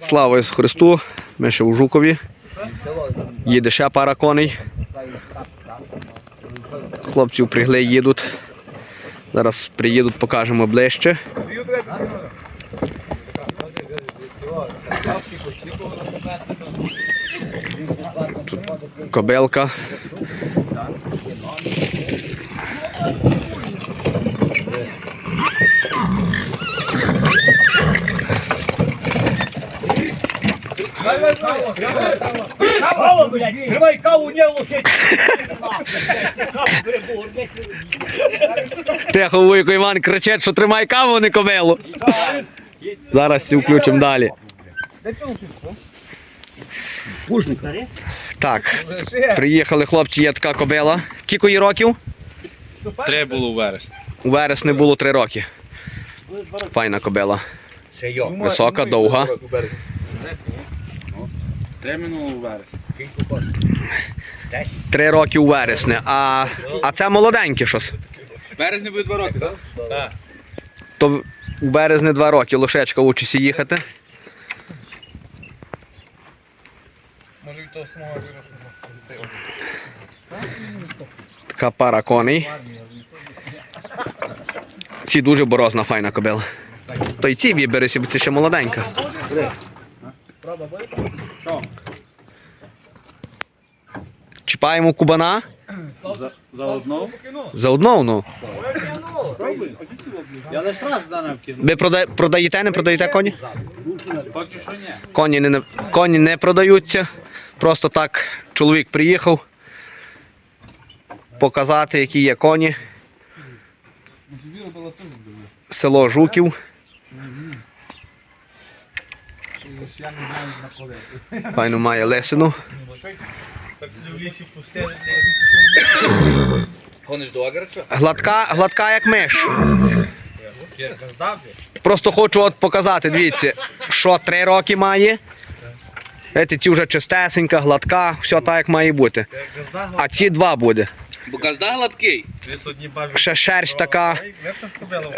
Слава Ісусу Христу! Ми ще у Жукові. Їде ще пара коней. Хлопців пригли їдуть. Зараз приїдуть, покажемо ближче. Тут кобилка. Каву, блядь, тримай каву, не лошить. Тихо, вуйко Іван кричить, що тримай каву, не кобилу. Зараз всі включимо далі. Так, приїхали хлопці, є така кобила. Кілько їй років? Три було у вересні. У вересні було три роки. Файна кобила. Висока, довга. Три минуло у вересні. Три роки у вересні. А, а це молоденьке щось. В березні буде два роки, так? Так. То у березні два роки лошечка учиться їхати. Може від того самого Така пара коней. Ці дуже борозна, файна кобила. То й ці виберися, бо це ще молоденька. Чіпаємо кубана. За одну? За одну, ну. Я лише раз данав кину. Ви прода- продаєте, не продаєте коні? Поки що ні. Коні не, коні не продаються. Просто так чоловік приїхав показати, які є коні. Село Жуків. Файно має лесину. Гониш до Агарча? Гладка, гладка як миш. Просто хочу от показати, дивіться, що три роки має. Ці вже чистесенька, гладка, все так як має бути. А ці два буде. Бо газда гладкий. Ще шерсть така,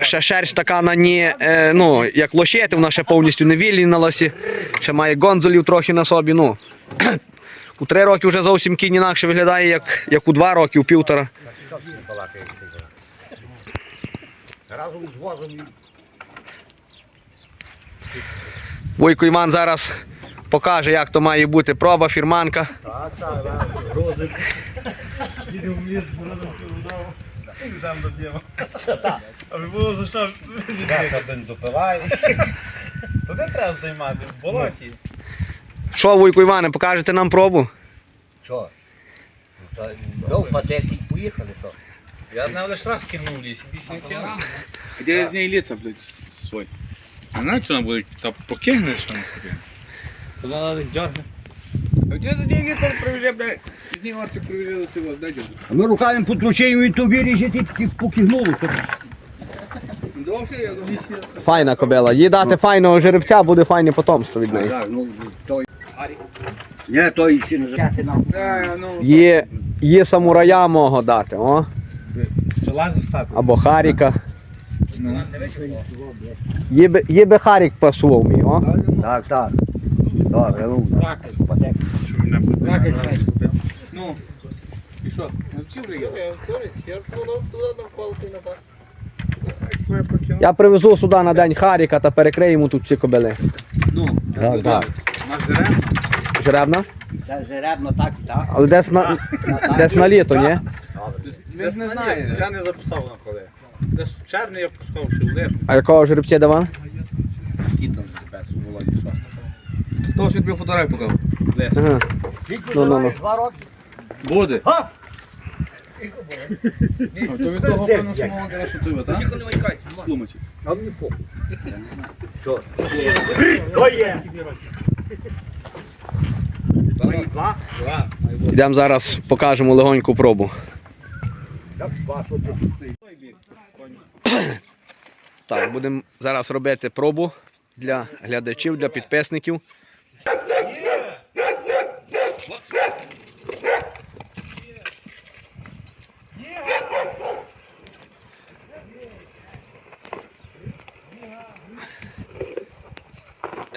ще шерсть така на ній, е, ну, як лощети, вона ще повністю не вільнилася. Ще має гонзолів трохи на собі. Ну. У три роки вже зовсім кінь інакше виглядає, як, як у два роки, у півтора. Разом з возом. Войко Іван зараз покаже, як то має бути проба, фірманка. Так, так, так. Розик. Їдемо в ліс. І сам доб'ємо. Аби було за що. Я бензопила. То де треба здіймати? В болоті. Що, Войко Іване, покажете нам пробу? Що? Ну, та, патеки поїхали, що? Я на лише раз кинув в лісі, більше не кинув. Де з неї ліца, блядь, свой. А знаєш, що вона буде? Та покигнеш, що вона покигне. То вона дергне. А де з неї ліца блядь? З неї оце привезе до дай дядю. А ми руками потручаємо і то виріже, ти покигнуло. Довше я. Файна кобила. Їй дати файного жеребця, буде файне потомство від неї. Так, ну, той... Ні, той ще не нам. Ну. Є, є самурая мого дати, о? Пчела застати. Або Харіка. Ну. Є би, є би Харік пасував мій, о? Так, так. Добре, ну. Патеки. Ну. І що? Навчив ли я? Я привезу сюди на день Харіка та перекрию йому тут всі кобили. Ну, Так, так. Наш дерев. Жеребна? Це жеребно так, так. Але десь на, десь на літо, ні? Десь не знаю, я не записав на коли. Десь в червні я пускав, що в липні. А якого жеребця давав? Які там жеребець у Володі тобі фотографію показав. Лес. Ага. Ну, ну, ну. Два роки? Буде. То від того певно самого дерева, що ти, так? Слумачі. А мені похуй. То є. Йдемо зараз покажемо легоньку пробу. Що? Так, будемо зараз робити пробу для глядачів, для підписників.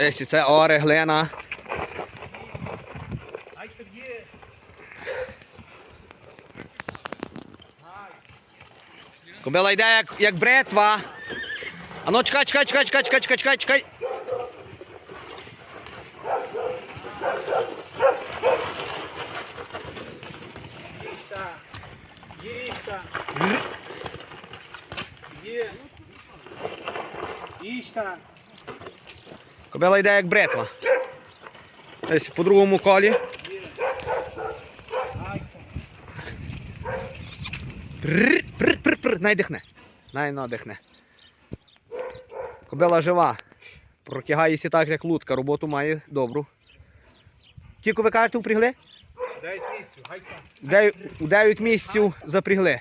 Ось це оре, глина. Кобила йде як, як бритва. А ну чекай, чекай, чекай, чекай, чекай, чекай, чекай, чекай. Їжта. Є. Їжта. Кобила йде як бритва. Ось по другому колі. Прр. Най дихне. Най надихне. Кобила жива. Протягається так, як лутка. Роботу має добру. Тільки ви кажете, впрягли? Дай місцю, гайка. У 9 місяців запрягли.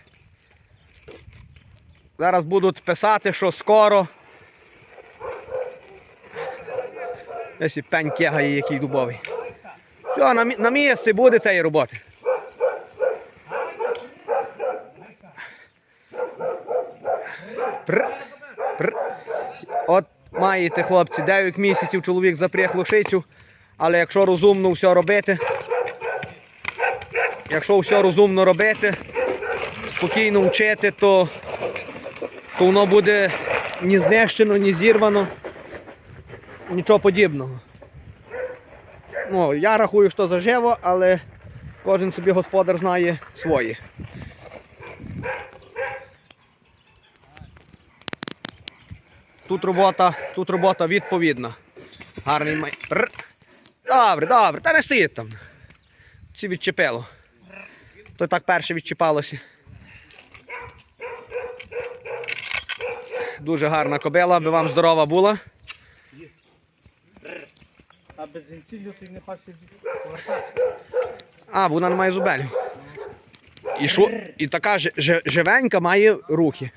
Зараз будуть писати, що скоро. Ось і пень кегає, який дубовий. Все, на, на місці буде цієї роботи. Пр, пр. От маєте, хлопці, 9 місяців чоловік запряг лошицю, але якщо розумно все робити, якщо все розумно робити, спокійно вчити, то, то воно буде ні знищено, ні зірвано, нічого подібного. Ну, я рахую, що заживо, але кожен собі господар знає своє. Тут робота, тут робота відповідна. Гарний май. Добре, добре, та не стоїть там. Чи відчепило. То так перше відчіпалося. Дуже гарна кобила, аби вам здорова була. А без інсілю ти не хочеш повертати. А, бо вона не має зубелів. І, шу... і така ж... ж- живенька має рухи.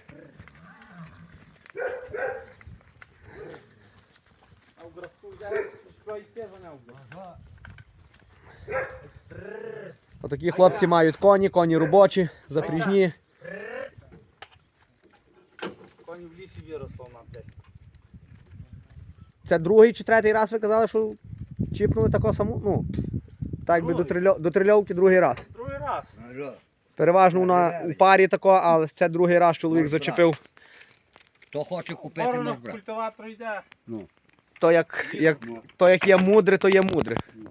А в графку взяти, що йти за. Отакі хлопці мають коні, коні робочі, запріжні. Коні в лісі виросло нам десь. Це другий чи третій раз ви казали, що чіпнули таку саму. Ну, так би до, трильо... до трильовки другий раз. Другий раз. Переважно вона у парі тако, але це другий раз чоловік зачепив. Хто хоче купити, Ворона може в брати. культиватор йде. То як, як, то як є мудре, то є мудре. Ну,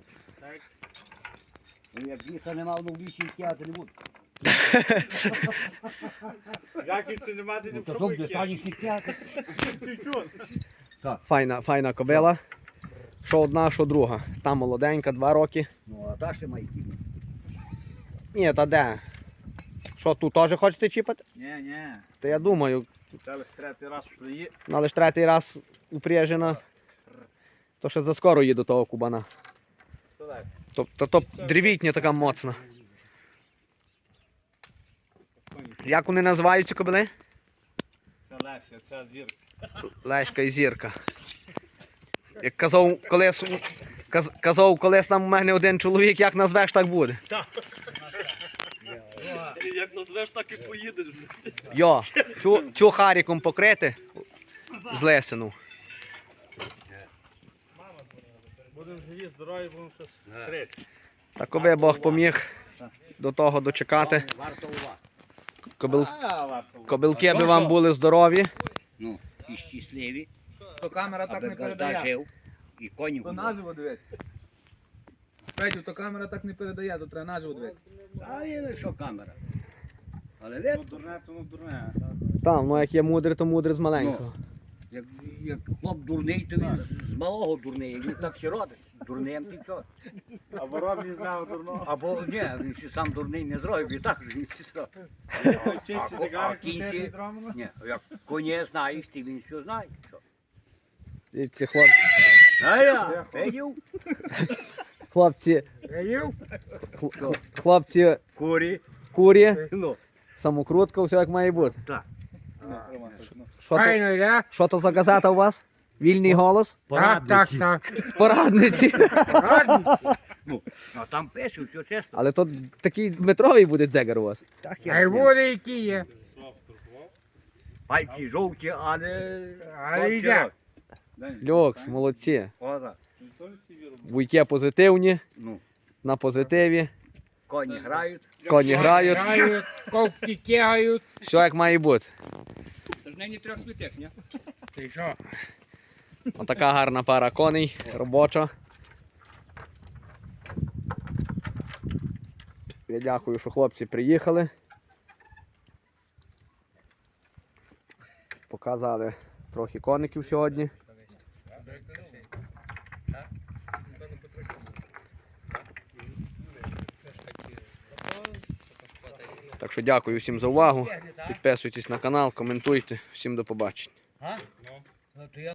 Як ліса нема, воно в лісі тягати не буде. Як і це нема, ти не Ну, то тягати? Файна, файна кобила. Що одна, що друга. Та молоденька, два роки. Ну, а та ще кіно. Ні, та де? Що, тут теж хочете чіпати? Ні, ні. Та я думаю, Це лише третій раз, що є. але ж третій раз упряжена. То ще заскоро до того кубана. Тобто то древітня така моцна. Як вони називаються кобили? Це Леся, це зірка. Леська і зірка. Як казав колись, каз, казав колись нам у мене один чоловік, як назвеш, так буде. Як назвеш, так і поїдеш. Йо, цю, цю харіком покрити з лесину. Будемо живі, здорові, будемо щось крити. Так коби Бог поміг до того дочекати. Варто. Кобил, кобилки аби вам були здорові. Ну, і щасливі, То камера так не передає. жив, і коні То наживо дивитися. Петю, то камера так не передає, то треба наживо дивитися. А є що камера. Але Ну, дурне, то ну дурне. Там, ну як є мудре, то мудре з маленького. як, як хлоп дурний, то він з малого дурний, Як він так ще родить. Дурним ти що? А ворог не знав дурного. Або ні, він ще сам дурний не зробив, і так же він ще зробив. А зігарки, кінці? крити дромано. Ні, як коні знаєш, ти він що знає. Що? І ці хлопці, А я, хлопці, хл- хл- хлопці Курі. курі, Ну, самокрутка, все як має бути. так. Що то, я. що то за газета у вас? Вільний голос? Так, так, так. Порадниці. Ну, а там пише, все чесно. Але то такий метровий буде дзегар у вас. Так А й води які є. Пальці жовті, але... Але хлопці йде. Люкс, молодці. Буйки позитивні, Ну, на позитиві. коні грають. Коні грають. Грають, ковки тягають. Все як має бути. Це ж нині трьох світих, ні? Ти що? Отака гарна пара коней, робоча. Я дякую, що хлопці приїхали. Показали трохи коників сьогодні. Так що дякую всім за увагу. Підписуйтесь на канал, коментуйте. Всім до побачення.